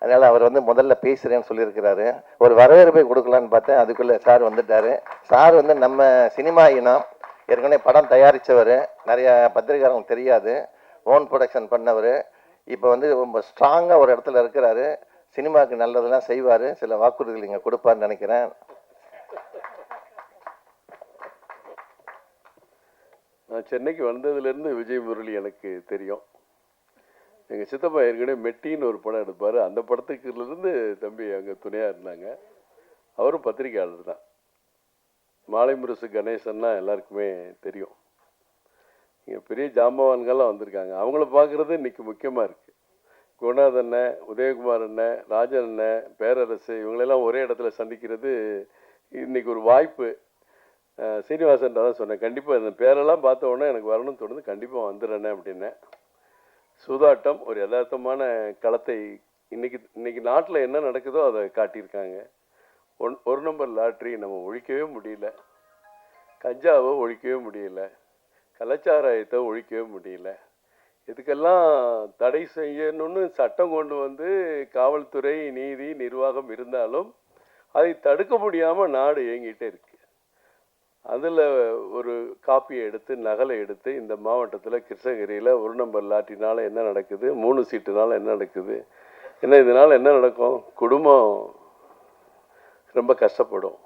அதனால் அவர் வந்து முதல்ல பேசுகிறேன்னு சொல்லியிருக்கிறாரு. ஒரு வரவேற்பை கொடுக்கலான்னு பார்த்தேன். அதுக்குள்ளே சார் வந்துட்டாரு. சார் வந்து நம்ம சினிமா இனம் ஏற்கனவே படம் தயாரித்தவர் நிறையா பத்திரிகாரங்களுக்கு தெரியாது. ஓன் ப்ரொடக்ஷன் பண்ணவர். இப்போ வந்து ரொம்ப ஸ்ட்ராங்காக ஒரு இடத்துல இருக்கிறாரு. சினிமாவுக்கு நல்லதெல்லாம் செய்வார். சில வாக்குறுதிகள் இங்கே கொடுப்பாருன்னு நினைக்கிறேன். நான் சென்னைக்கு வந்ததுலேருந்து விஜய் முரளி எனக்கு தெரியும். எங்கள் சித்தப்பா ஏற்கனவே மெட்டின்னு ஒரு படம் எடுப்பார். அந்த படத்துக்குலேருந்து தம்பி அங்கே துணையாக இருந்தாங்க. அவரும் பத்திரிக்கையாளர் தான். மாலை முரசு கணேசன்னா எல்லாருக்குமே தெரியும். இங்கே பெரிய ஜாம்பவான்கள்லாம் வந்திருக்காங்க. அவங்கள பார்க்குறது இன்றைக்கி முக்கியமாக இருக்குது குணாத் அண்ணன் உதயகுமார் அண்ணன் ராஜன் அண்ணன் பேரரசு இவங்களெல்லாம் ஒரே இடத்துல சந்திக்கிறது இன்னைக்கு ஒரு வாய்ப்பு. அஹ் சீனிவாசன் தான் சொன்னேன். கண்டிப்பாக இந்த பேரெல்லாம் பார்த்த உடனே எனக்கு வரணும்னு தோணுது. கண்டிப்பாக வந்துடுறேனே அப்படின்னேன். சூதாட்டம் ஒரு யதார்த்தமான களத்தை இன்னைக்கு இன்னைக்கு நாட்டில் என்ன நடக்குதோ அதை காட்டியிருக்காங்க. ஒன் ஒரு நம்பர் லாட்ரி நம்ம ஒழிக்கவே முடியல. கஞ்சாவை ஒழிக்கவே முடியல. கலாச்சாரத்தை ஒழிக்கவே முடியல. இதுக்கெல்லாம் தடை செய்யணும்னு சட்டம் கொண்டு வந்து காவல்துறை நீதி நிர்வாகம் இருந்தாலும் அதை தடுக்க முடியாமல் நாடு இயங்கிட்டே இருக்கு. அதில் ஒரு காப்பியை எடுத்து நகலை எடுத்து இந்த மாவட்டத்தில் கிருஷ்ணகிரியில் ஒரு நம்பர் லாட்டினால் என்ன நடக்குது? மூணு சீட்டுனால என்ன நடக்குது? என்ன இதனால் என்ன நடக்கும்? குடும்பம் ரொம்ப கஷ்டப்படும்.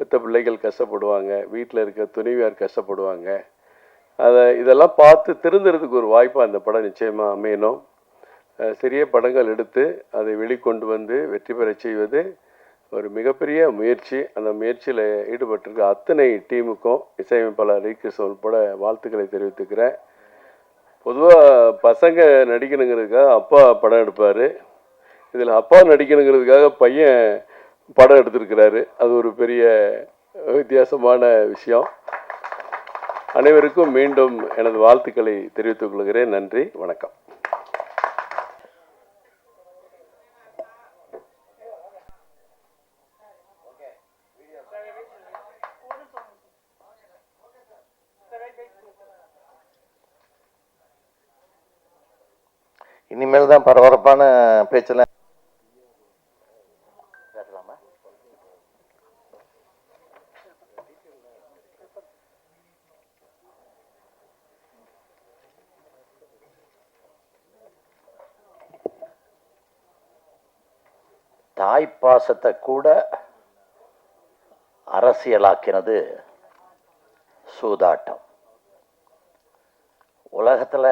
பெத்த பிள்ளைகள் கஷ்டப்படுவாங்க. வீட்டில் இருக்க துணைவியார் கஷ்டப்படுவாங்க. அதை இதெல்லாம் பார்த்து திருந்துறதுக்கு ஒரு வாய்ப்பாக அந்த படம் நிச்சயமாக அமையணும். சிறிய படங்கள் எடுத்து அதை வெளிக்கொண்டு வந்து வெற்றி பெறச் செய்வது ஒரு மிகப்பெரிய முயற்சி. அந்த முயற்சியில் ஈடுபட்டிருக்க அத்தனை டீமுக்கும் இசையமைப்பாளர் ரீகிருஷ்ணன் உட்பட வாழ்த்துக்களை தெரிவித்துக்கிறேன். பொதுவாக பசங்க நடிக்கணுங்கிறதுக்காக அப்பா படம் எடுப்பார். இதில் அப்பா நடிக்கணுங்கிறதுக்காக பையன் படம் எடுத்திருக்கிறாரு. அது ஒரு பெரிய வித்தியாசமான விஷயம். அனைவருக்கும் மீண்டும் எனது வாழ்த்துக்களை தெரிவித்துக் கொள்கிறேன். நன்றி வணக்கம். தப்பான பேச்செல்லாம் தாய்ப்பாசத்தை கூட அரசியலாக்கினது சூதாட்டம். உலகத்தில்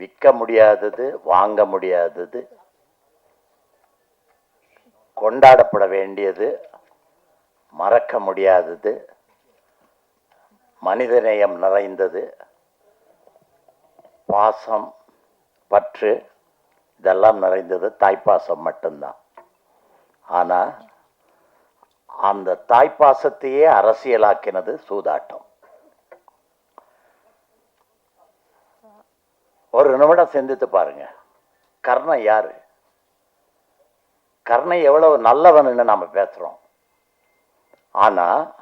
விற்க முடியாதது வாங்க முடியாதது கொண்டாடப்பட வேண்டியது மறக்க முடியாதது மனிதநேயம் நிறைந்தது பாசம் பற்று இதெல்லாம் நிறைந்தது தாய்ப்பாசம் மட்டும்தான். ஆனால் அந்த தாய்ப்பாசத்தையே அரசியலாக்கினது சூதாட்டம். ஒரு நிமிடம் சிந்தித்து பாருங்க. கர்ணன் யாரு? கர்ணன் எவ்வளவு நல்லவன்னு நாம பேசுறோம். ஆனா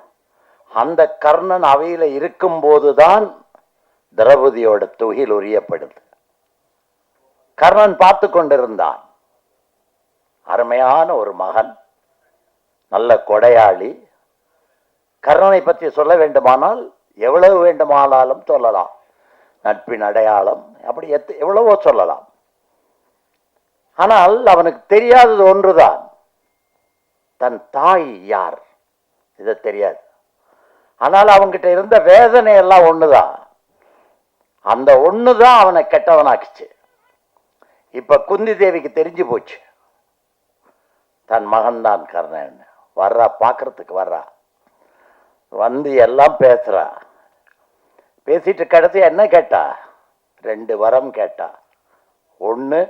அந்த கர்ணன் அவையில இருக்கும்போதுதான் திரௌபதியோட தொகையில் உரியப்படுது. கர்ணன் பார்த்து கொண்டிருந்தான். அருமையான ஒரு மகன் நல்ல கொடையாளி. கர்ணனை பற்றி சொல்ல வேண்டுமானால் எவ்வளவு வேண்டுமானாலும் சொல்லலாம். நட்பின் அடையாளம். அப்படி எத் எவ்வளவோ சொல்லலாம். ஆனால் அவனுக்கு தெரியாதது ஒன்றுதான். தன் தாய் யார்? இதை தெரியாது. ஆனால் அவன்கிட்ட இருந்த வேதனை எல்லாம் ஒன்றுதான் அந்த ஒண்ணுதான் அவனை கெட்டவனாக்குச்சு. இப்போ குந்தி தேவிக்கு தெரிஞ்சு போச்சு. தன் மகன்தான் கர்ணன். வர்றா பார்க்கறதுக்கு வர்றா. வந்து எல்லாம் பேசுகிறா பேசிட்டு கடைசி என்ன கேட்டா? ரெண்டு வரம் கேட்டா. ஒண்ணு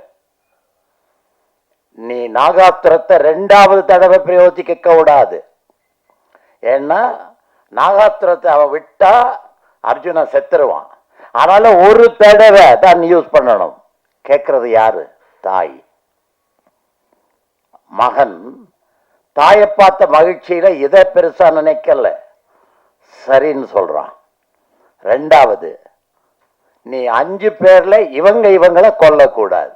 நீ நாகாத்திரத்தை ரெண்டாவது தடவை பிரயோகிக்க கூடாது. ஏன்னா நாகாத்திரத்தை அவன் விட்டா அர்ஜுன செத்துருவான். அதனால ஒரு தடவை தான் யூஸ் பண்ணணும். கேட்கறது யாரு? தாய். மகன். தாயை பார்த்த மகிழ்ச்சியில இதை பெருசா நினைக்கல. சரின்னு சொல்றான். ரெண்டாவது நீ அஞ்சு பேர்ல இவங்க இவங்களை கொல்லக்கூடாது.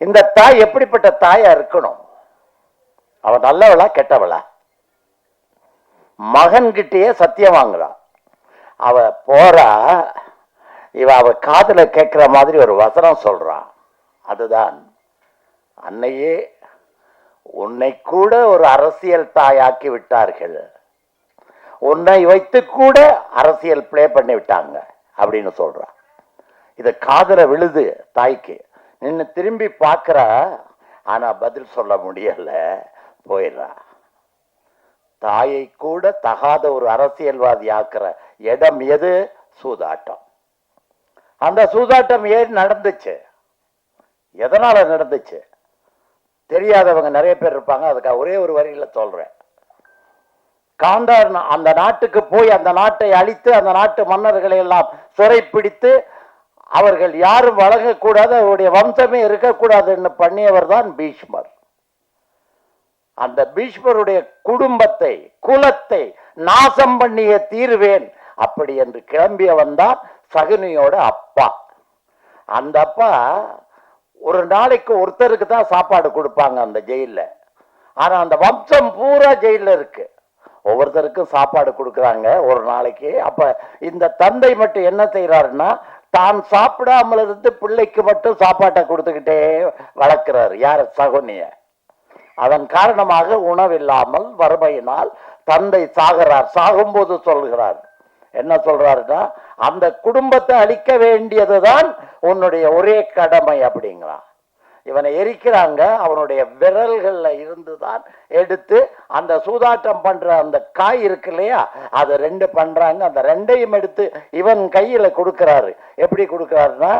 இந்த தாய் எப்படிப்பட்ட தாயா இருக்கணும்? அவ நல்லவளா கெட்டவளா? மகன்கிட்டயே சத்தியம் வாங்குறான் அவ போறா இவ அவ காதல கேட்கிற மாதிரி ஒரு வசனம் சொல்றான் அதுதான் அன்னையே உன்னை கூட ஒரு அரசியல் தாயாக்கி விட்டார்கள். உன்னை வைத்து கூட அரசியல் ப்ளே பண்ணி விட்டாங்க அப்படின்னு சொல்றான். இதை காதல விழுது தாய்க்கு. நின்று திரும்பி பார்க்குறா ஆனா பதில் சொல்ல முடியல போயிடுறா. தாயை கூட தகாத ஒரு அரசியல்வாதி ஆக்குற இடம் எது? சூதாட்டம். அந்த சூதாட்டம் ஏன் நடந்துச்சு? எதனால நடந்துச்சு? தெரியாதவங்க நிறைய பேர் இருப்பாங்க அதுக்காக ஒரே ஒரு வரியில சொல்றேன். காந்தார் அந்த நாட்டுக்கு போய் அந்த நாட்டை அழித்து அந்த நாட்டு மன்னர்களை எல்லாம் சிறைப்பிடித்து அவர்கள் யாரும் வழங்கக்கூடாது அவருடைய வம்சமே இருக்கக்கூடாதுன்னு பண்ணியவர் தான் பீஷ்மர். அந்த பீஷ்மருடைய குடும்பத்தை குலத்தை நாசம் பண்ணிய தீர்வேன். அப்படி என்று கிளம்பியவன் தான் சகுனியோட அப்பா. அந்த அப்பா ஒரு நாளைக்கு ஒருத்தருக்கு தான் சாப்பாடு கொடுப்பாங்க அந்த ஜெயிலில். ஆனால் அந்த வம்சம் பூரா ஜெயிலில் இருக்குது ஒவ்வொருத்தருக்கும் சாப்பாடு கொடுக்குறாங்க ஒரு நாளைக்கு. அப்ப இந்த தந்தை மட்டும் என்ன செய்யறாருன்னா தான் சாப்பிடாமல் இருந்து பிள்ளைக்கு மட்டும் சாப்பாட்டை கொடுத்துக்கிட்டே வளர்க்கிறாரு. யார்? சகுனிய அதன் காரணமாக உணவில்லாமல் வறுமையினால் தந்தை சாகிறார். சாகும்போது சொல்கிறார். என்ன சொல்றாருன்னா அந்த குடும்பத்தை அழிக்க வேண்டியதுதான் உன்னுடைய ஒரே கடமை அப்படிங்கிறான் இவனை எரிக்கிறாங்க. அவனுடைய விரல்கள்ல இருந்துதான் எடுத்து அந்த சூதாட்டம் பண்ற அந்த காய் இருக்கு இல்லையா? அதை ரெண்டு பண்றாங்க. அந்த ரெண்டையும் எடுத்து இவன் கையில கொடுக்கிறாரு. எப்படி கொடுக்கிறாருன்னா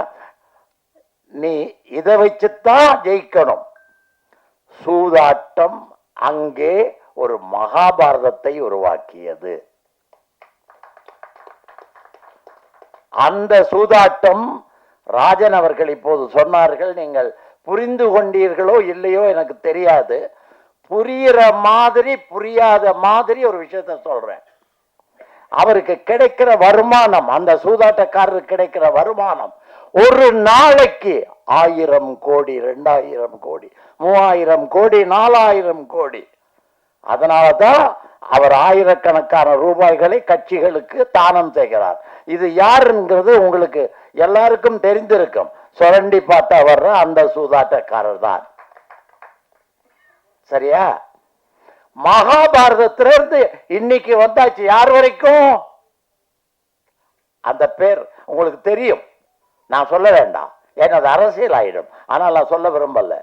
நீ இதை வச்சுத்தான் ஜெயிக்கணும். சூதாட்டம் அங்கே ஒரு மகாபாரதத்தை உருவாக்கியது. அந்த சூதாட்டம் ராஜன் அவர்கள் இப்போது சொன்னார்கள். நீங்கள் புரிந்து கொண்டீர்களோ இல்லையோ எனக்கு தெரியாது. புரியிற மாதிரி புரியாத மாதிரி ஒரு விஷயத்த சொல்றேன். அவருக்கு கிடைக்கிற வருமானம் அந்த சூதாட்டக்காரருக்கு கிடைக்கிற வருமானம் ஒரு நாளைக்கு ஆயிரம் கோடி ரெண்டாயிரம் கோடி மூவாயிரம் கோடி நாலாயிரம் கோடி. அதனால தான் அவர் ஆயிரக்கணக்கான ரூபாய்களை கட்சிகளுக்கு தானம் செய்கிறார். இது யாருங்கிறது உங்களுக்கு எல்லாருக்கும் தெரிந்திருக்கும். சுரண்டி பார்த்தா வர்ற அந்த சூதாட்டக்காரர் தான். சரியா? மகாபாரதத்திலிருந்து இன்னைக்கு வந்தாச்சு யார் வரைக்கும்? அந்த பேர் உங்களுக்கு தெரியும். நான் சொல்ல வேண்டாம். ஏன்னா அது அரசியல் ஆயிடும். ஆனால் நான் சொல்ல விரும்பல.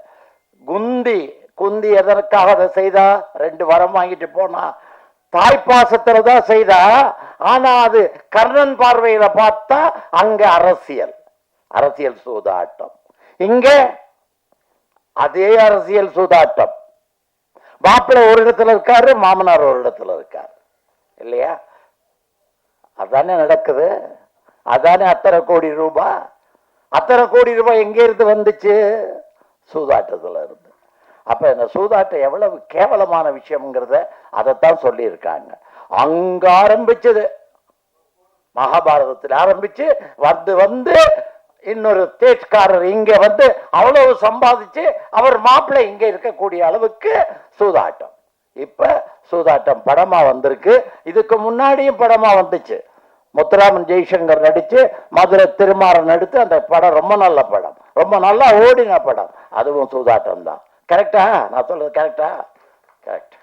குந்தி குந்தி எதற்காக அதை செய்தா? ரெண்டு வரம் வாங்கிட்டு போனா. தாய்ப்பாசத்துல தான் செய்தா. ஆனா அது கர்ணன் பார்வையில பார்த்தா அங்க அரசியல். அரசியல் சூதாட்டம். இங்க அதே அரசியல் சூதாட்டம். மாப்பிள்ளை ஒரு இடத்துல இருக்காரு மாமனார் ஒரு இடத்துல இருக்காரு. இல்லையா? அதானே நடக்குது? அதானே அத்தனை கோடி ரூபாய் அத்தனை கோடி ரூபாய் எங்க இருந்து வந்துச்சு? சூதாட்டத்துல இருந்து. அப்ப இந்த சூதாட்டம் எவ்வளவு கேவலமான விஷயம்ங்கிறத அதைத்தான் சொல்லியிருக்காங்க. அங்க ஆரம்பிச்சது. மகாபாரதத்தில் ஆரம்பிச்சு வந்து வந்து இன்னொரு தேஜ்காரர் இங்க வந்து அவ்வளவு சம்பாதிச்சு அவர் மாப்பிள்ளை இங்க இருக்கக்கூடிய அளவுக்கு சூதாட்டம். இப்ப சூதாட்டம் படமா வந்திருக்கு. இதுக்கு முன்னாடியும் படமா வந்துச்சு. முத்துராமன் ஜெய்சங்கர் நடித்து மதுரை திருமாறன் நடித்து அந்த படம் ரொம்ப நல்ல படம். ரொம்ப நல்லா ஓடின படம். அதுவும் சூதாட்டம் தான். கரெக்டா நான் சொல்றது கரெக்டா கரெக்ட்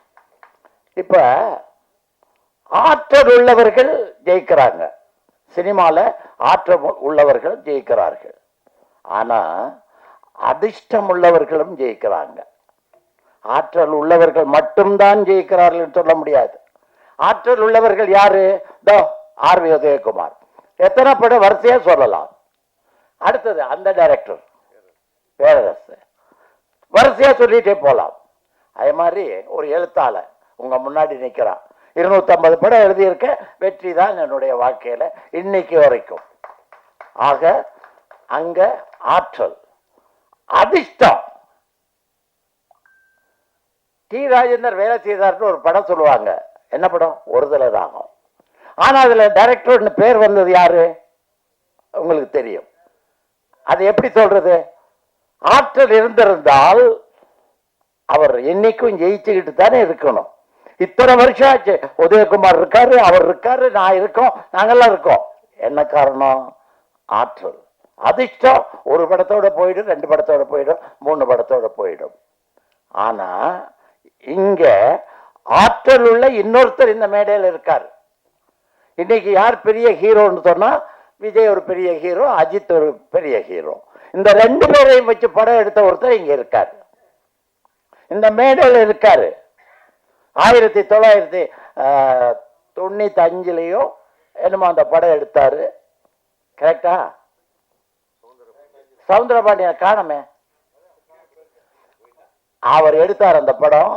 இப்போ ஆற்றல் உள்ளவர்கள் ஜெயிக்கிறாங்க. சினிமாவில் ஆற்றல் உள்ளவர்கள் ஜெயிக்கிறார்கள். ஆனால் அதிர்ஷ்டம் உள்ளவர்களும் ஜெயிக்கிறாங்க. ஆற்றல் உள்ளவர்கள் மட்டும்தான் ஜெயிக்கிறார்கள் சொல்ல முடியாது. ஆற்றல் உள்ளவர்கள் யாரு? தோ ஆர் வி உதயகுமார். எத்தனை படம் வரிசையா சொல்லலாம். அடுத்தது அந்த டைரக்டர் பேரரசு. வரிசையா சொல்லிட்டே போகலாம் அதே மாதிரி ஒரு எழுத்தாளர். உங்க முன்னாடி நிற்கிறான் இருநூத்தம்பது படம் எழுதியிருக்க வெற்றி தான் என்னுடைய வாழ்க்கையில இன்னைக்கு வரைக்கும். ஆக அங்க ஆற்றல் அதிர்ஷ்டம். டி ராஜேந்தர் வேலை செய்தார்னு ஒரு படம் சொல்லுவாங்க. என்ன படம்? ஒரு தலை ராகம் ஆனா அதுல டைரக்டர்னு பேர் வந்தது யாரு? உங்களுக்கு தெரியும். அது எப்படி சொல்றது? ஆற்றல் இருந்திருந்தால் அவர் என்னைக்கும் ஜெயிச்சுக்கிட்டு தானே இருக்கணும். இத்தனை வருஷம் ஆச்சு. உதயகுமார் இருக்காரு அவர் இருக்காரு நான் இருக்கோம் நாங்கெல்லாம் இருக்கோம். என்ன காரணம்? ஆற்றல். அதிர்ஷ்டம் ஒரு படத்தோட போயிடும் ரெண்டு படத்தோட போயிடும் மூணு படத்தோட போயிடும். ஆனா இங்க ஆற்றல் உள்ள இன்னொருத்தர் இந்த மேடையில் இருக்கார். இன்னைக்கு யார் பெரிய ஹீரோன்னு சொன்னா விஜய் ஒரு பெரிய ஹீரோ அஜித் ஒரு பெரிய ஹீரோ. இந்த ரெண்டு பேரையும் வச்சு படம் எடுத்த ஒருத்தர் இங்க இருக்காரு. இந்த மேடையில் இருக்காரு. ஆயிரத்தி தொள்ளாயிரத்தி ஆஹ், தொண்ணூத்தி அஞ்சுலயோ என்னமோ அந்த படம் எடுத்தாரு. கரெக்டா சவுந்தரபாண்டியன் காணமே. அவர் எடுத்தார் அந்த படம்.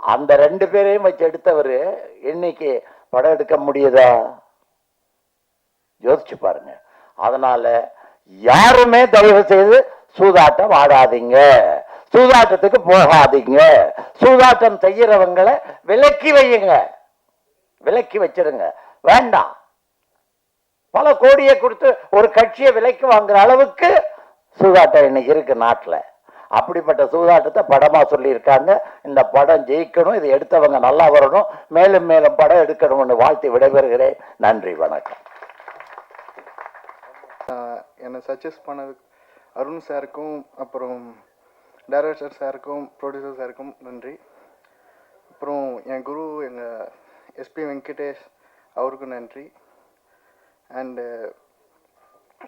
அந்த ரெண்டு பேரையும் வச்சு எடுத்தவர் இன்னைக்கு படம் எடுக்க முடியுதா? யோசிச்சு பாருங்க. அதனால யாருமே தயவு செய்து சூதாட்டம் ஆடாதீங்க. சூதாட்டத்துக்கு போகாதீங்க. சூதாட்டம் செய்யறவங்களை விலக்கி வையுங்க. விலக்கி வச்சிருங்க. வேண்டாம். பல கோடியை கொடுத்து ஒரு கட்சியை விலைக்கு வாங்குற அளவுக்கு சூதாட்டம் இன்னைக்கு இருக்கு நாட்டில். அப்படிப்பட்ட சூதாட்டத்தை படமாக சொல்லியிருக்காங்க. இந்த படம் ஜெயிக்கணும் இதை எடுத்தவங்க நல்லா வரணும். மேலும் மேலும் படம் எடுக்கணும்னு வாழ்த்து விடைபெறுகிறேன். நன்றி வணக்கம். என்னை சஜஸ்ட் பண்ணது அருண் சாருக்கும் அப்புறம் டைரக்டர் சாருக்கும் ப்ரொடியூசர் சாருக்கும் நன்றி. அப்புறம் என் குரு எங்கள் எஸ்பி வெங்கடேஷ் அவருக்கும் நன்றி. அண்டு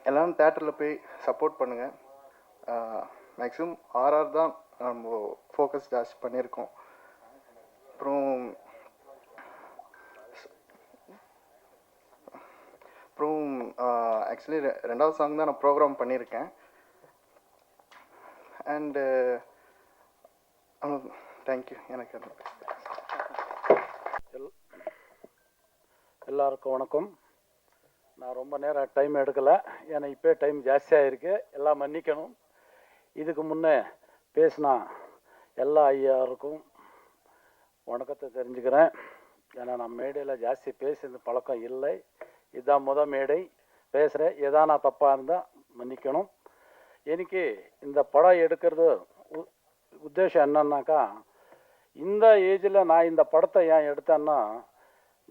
எல்லாம் தேட்டரில் போய் சப்போர்ட் பண்ணுங்கள் மேக்ஸிமம் ஆர்ஆர் தான் நம்ம ஃபோக்கஸ் ஜாஸ்தி பண்ணியிருக்கோம். அப்புறம் அப்புறம் ஆக்சுவலி ரெண்டாவது சாங் தான் நான் ப்ரோக்ராம் பண்ணியிருக்கேன். அண்டு தேங்க்யூ எனக்கு அது. எல்லாருக்கும் வணக்கம். நான் ரொம்ப நேரம் டைம் எடுக்கலை. ஏன்னா இப்போ டைம் ஜாஸ்தியாக இருக்குது எல்லாம் மன்னிக்கணும். இதுக்கு முன்னே பேசினா எல்லா ஐயாருக்கும் வணக்கத்தை தெரிஞ்சுக்கிறேன். ஏன்னா நான் மேடையில் ஜாஸ்தி பேசுறது பழக்கம் இல்லை. இதுதான் முத மேடை. பேசுகிறேன் எதா நான் தப்பாக இருந்தால் மன்னிக்கணும். எனக்கு இந்த படம் எடுக்கிறது உ- உத்தேசம் என்னன்னாக்கா இந்த ஏஜில் நான் இந்த படத்தை ஏன் எடுத்தேன்னா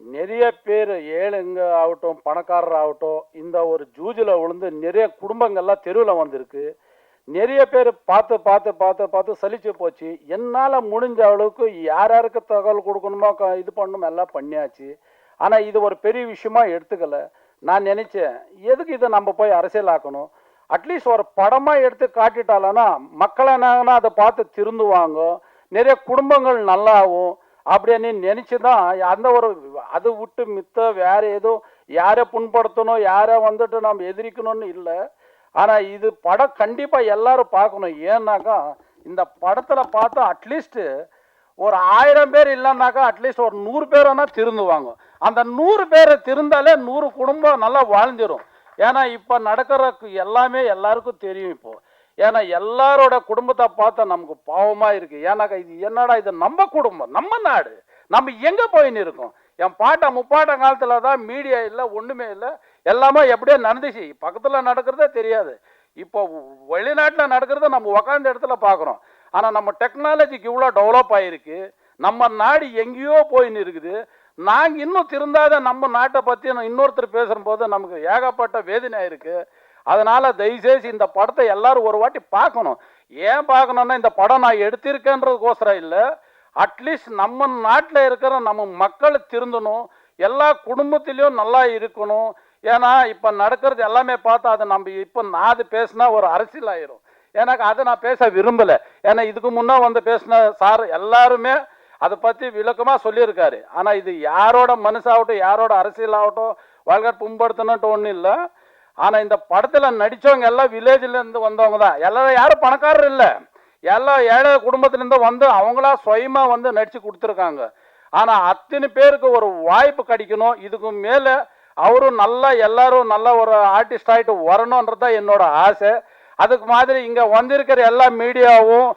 நிறைய பேர் ஏழைங்க ஆகட்டும் பணக்காரர் ஆகட்டும் இந்த ஒரு ஜூஜில் விழுந்து நிறைய குடும்பங்கள்லாம் தெருவில் வந்திருக்கு. நிறைய பேர் பார்த்து பார்த்து பார்த்து பார்த்து சலிச்சு போச்சு. என்னால் முடிஞ்ச அளவுக்கு யார் யாருக்கு தகவல் கொடுக்கணுமோ இது பண்ணணுமோ எல்லாம் பண்ணியாச்சு. ஆனால் இது ஒரு பெரிய விஷயமா எடுத்துக்கல. நான் நினச்சேன் எதுக்கு இதை நம்ம போய் அரசியலாக்கணும்? அட்லீஸ்ட் ஒரு படமாக எடுத்து காட்டிட்டாலன்னா மக்கள் என்னன்னா அதை பார்த்து திருந்துவாங்க. நிறைய குடும்பங்கள் நல்லாவும் அப்படின்னு நினச்சி தான் அந்த ஒரு அதை விட்டு மித்த வேறு எதுவும் யாரை புண்படுத்தணும் யாரை வந்துட்டு நம்ம எதிரிக்கணும்னு இல்லை. ஆனால் இது படம் கண்டிப்பாக எல்லாரும் பார்க்கணும். ஏன்னாக்கா இந்த படத்தில் பார்த்தா அட்லீஸ்ட்டு ஒரு ஆயிரம் பேர் இல்லைன்னாக்கா அட்லீஸ்ட் ஒரு நூறு பேர் வேணால் திருந்துவாங்க. அந்த நூறு பேரை திருந்தாலே நூறு குடும்பம் நல்லா வாழ்ந்துடும் ஏன்னா இப்போ நடக்கிற எல்லாமே எல்லாருக்கும் தெரியும் இப்போ. ஏன்னா எல்லாரோட குடும்பத்தை பார்த்தா நமக்கு பாவமாக இருக்குது ஏன்னாக்கா இது என்னடா இது? நம்ம குடும்பம் நம்ம நாடு. நம்ம எங்கே போயின்னு இருக்கோம்? என் பாட்டை முப்பாட்டம் காலத்தில் தான் மீடியா இல்லை ஒன்றுமே இல்லை. எல்லாமே எப்படியோ நடந்துச்சு. பக்கத்தில் நடக்கிறதே தெரியாது. இப்போ வெளிநாட்டில் நடக்கிறத நம்ம உக்காந்த இடத்துல பார்க்குறோம் ஆனால் நம்ம டெக்னாலஜிக்கு இவ்வளோ டெவலப் ஆகிருக்கு நம்ம நாடு எங்கேயோ போயின்னு இருக்குது. நாங்கள் இன்னும் திருந்தாத நம்ம நாட்டை பற்றி இன்னொருத்தர் பேசும்போது நமக்கு ஏகப்பட்ட வேதனையாக இருக்குது அதனால் தயவுசெய்து இந்த படத்தை எல்லாரும் ஒரு வாட்டி பார்க்கணும். ஏன் பார்க்கணும்னா இந்த படம் நான் எடுத்திருக்கேன்றதுக்கோசரம் இல்லை. அட்லீஸ்ட் நம்ம நாட்டில் இருக்கிற நம்ம மக்கள் திருந்தணும். எல்லா குடும்பத்திலையும் நல்லா இருக்கணும். ஏன்னா இப்போ நடக்கிறது எல்லாமே பார்த்தா அது நம்ம இப்போ நான் அது பேசினா ஒரு அரசியல் ஆயிரும் எனக்கு அதை நான் பேச விரும்பலை. ஏன்னா இதுக்கு முன்னே வந்து பேசின சார் எல்லாருமே அதை பற்றி விளக்கமாக சொல்லியிருக்காரு. ஆனால் இது யாரோட மனசாகட்டும் யாரோட அரசியலாகட்டும் வாழ்க்கை புண்படுத்தணுன்ட்டு ஒன்றும் இல்லை. ஆனால் இந்த படத்தில் நடித்தவங்க எல்லாம் வில்லேஜ்லேருந்து வந்தவங்க தான். எல்லாரும் யாரும் பணக்காரர் இல்லை. எல்லாம் ஏழை குடும்பத்திலேருந்து வந்து அவங்களா சுயமாக வந்து நடித்து கொடுத்துருக்காங்க. ஆனால் அத்தனை பேருக்கு ஒரு வாய்ப்பு கிடைக்கணும். இதுக்கு மேலே அவரும் நல்லா எல்லாரும் நல்ல ஒரு ஆர்டிஸ்ட் ஆகிட்டு வரணுன்றது தான் என்னோட ஆசை. அதுக்கு மாதிரி இங்கே வந்திருக்கிற எல்லா மீடியாவும்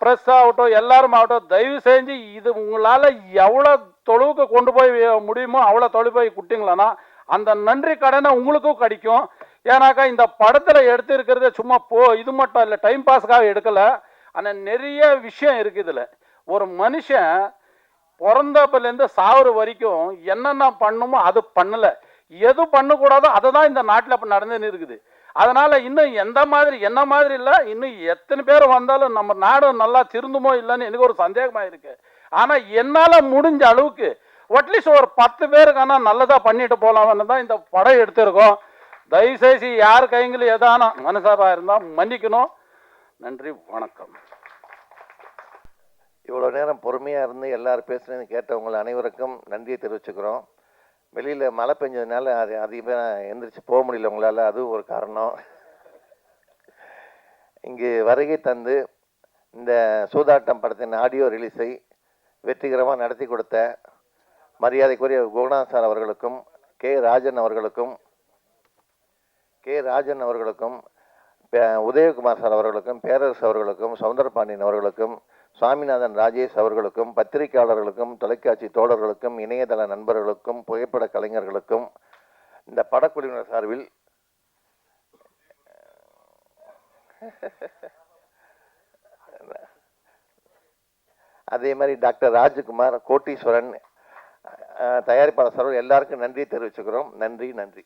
ப்ரெஸ் ஆகட்டும் எல்லாரும் ஆகட்டும் தயவு செஞ்சு இது உங்களால் எவ்வளோ தொழுவுக்கு கொண்டு போய் முடியுமோ அவ்வளோ தொழில் போய் குட்டிங்களேன்னா அந்த நன்றி கடனை உங்களுக்கும் கிடைக்கும். ஏன்னாக்கா இந்த படத்தில் எடுத்துருக்கிறது சும்மா போ இது மட்டும் இல்லை டைம் பாஸ்க்காக எடுக்கலை. ஆனால் நிறைய விஷயம் இருக்குது இதில். ஒரு மனுஷன் பிறந்தப்பிலேருந்து சாவுற வரைக்கும் என்னென்ன பண்ணுமோ அது பண்ணலை. எது பண்ணக்கூடாதோ அதை தான் இந்த நாட்டில் இப்போ நடந்துன்னு இருக்குது. அதனால இன்னும் எந்த மாதிரி என்ன மாதிரி இல்லை இன்னும் எத்தனை பேர் வந்தாலும் நம்ம நாடு நல்லா திருந்துமோ இல்லைன்னு எனக்கு ஒரு சந்தேகமாக இருக்கு. ஆனால் என்னால் முடிஞ்ச அளவுக்கு அட்லீஸ்ட் ஒரு பத்து பேருக்கான நல்லதாக பண்ணிட்டு போகலாம்னு தான் இந்த படம் எடுத்திருக்கோம். தயவுசெய்து யார் கைங்களும் எதானா மனசாரா இருந்தால் மன்னிக்கணும். நன்றி வணக்கம். இவ்வளோ நேரம் பொறுமையாக இருந்து எல்லாரும் பேசுனது கேட்டவங்களை அனைவருக்கும் நன்றியை தெரிவிச்சுக்கிறோம். வெளியில் மழை பெஞ்சதுனால அது அதிகமாக எந்திரிச்சு போக முடியல உங்களால். அதுவும் ஒரு காரணம். இங்கு வருகை தந்து இந்த சூதாட்டம் படத்தின் ஆடியோ ரிலீஸை வெற்றிகரமாக நடத்தி கொடுத்த மரியாதைக்குரிய குணாத் சார் அவர்களுக்கும் கே ராஜன் அவர்களுக்கும் கே ராஜன் அவர்களுக்கும் பே- உதயகுமார் சார் அவர்களுக்கும் பேரரசு அவர்களுக்கும் சவுந்தரபாண்டியன் அவர்களுக்கும் சுவாமிநாதன் ராஜேஷ் அவர்களுக்கும் பத்திரிகையாளர்களுக்கும் தொலைக்காட்சி தோழர்களுக்கும் இணையதள நண்பர்களுக்கும் புகைப்பட கலைஞர்களுக்கும் இந்த படக்குழுவினர் சார்பில் அதே மாதிரி டாக்டர் ராஜ்குமார் கோட்டீஸ்வரன் தயாரிப்பாளர் சார்பில் எல்லாருக்கும் நன்றி தெரிவிச்சுக்கிறோம். நன்றி நன்றி.